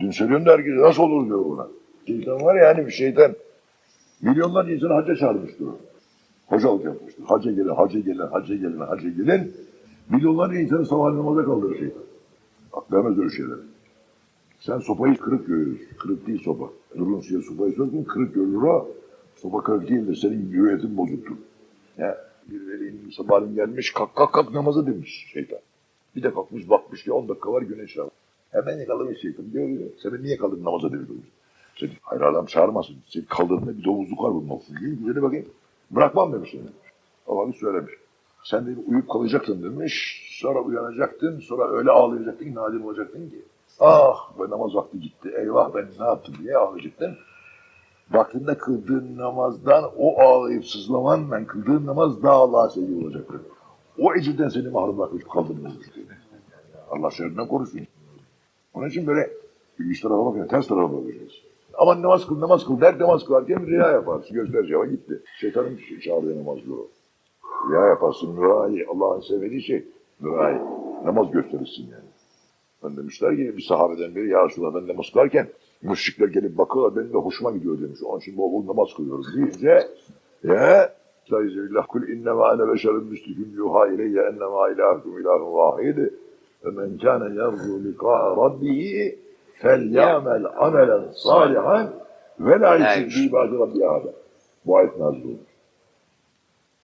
Dün söylüyorum da herkes nasıl olur diyor buna. Şeytan var ya hani bir şeytan. Milyonlarca insanı hacca çağırmıştır. Hocalık yapmıştır. Hacca gelin, hacca gelin, hacca gelin, hacca gelin. Milyonlarca insanı sabah namaza kaldırır şeytan. Vermez öyle şeyler. Sen sopayı kırık görüyorsun. Kırık değil sopa. Durun suya sopayı sokun kırık görülür o. Sopa kırık değildir. Senin hüviyetin bozuktur. Ya bir velinin sabahleyin gelmiş kalk kalk kalk namaza demiş şeytan. Bir de kalkmış bakmış ki 10 dakika var güneş var. Hemen yakalamış şeytan. Görüyor. Sen niye kaldın namaza demiş. Seni hayır adam çağırmasın. Senin kaldığında bir domuzluk var bunun olsun. Yürü güzeli bakayım. Bırakmam demiş seni. Ama bir söylemiş. Sen de uyuyup kalacaktın demiş. Sonra uyanacaktın. Sonra öyle ağlayacaktın. Nadim olacaktın ki. Ah be namaz vakti gitti. Eyvah ben ne yaptım diye ağlayacaktın. Vaktinde kıldığın namazdan o ağlayıp sızlaman ben kıldığın namaz daha Allah'a sevgi olacaktır. O ecirden seni mahrum bırakmış kaldın mı? Allah şerrinden korusun. Onun için böyle üç tarafa bakıyor, ters tarafa bakacağız. Aman namaz kıl, namaz kıl der, namaz kılarken riya yaparsın. Gösterce hava gitti. Şeytanın çağırıyor namazlı o. Riya yaparsın, mürai. Allah'ın sevmediği şey mürai. Namaz gösterirsin yani. Ben demişler ki bir sahabeden biri ya Resulallah ben namaz kılarken müşrikler gelip bakıyorlar benim de hoşuma gidiyor demiş. Onun için bol bol namaz kılıyorum deyince ya Estağfirullah kul innema ene beşerun müslüküm yuha ileyye ennema ilahukum ilahun vahid فمن كان يرجو لقاء ربه فليعمل عملا صالحا ولا يشرك به بعد ربي هذا. وعدنا الظلم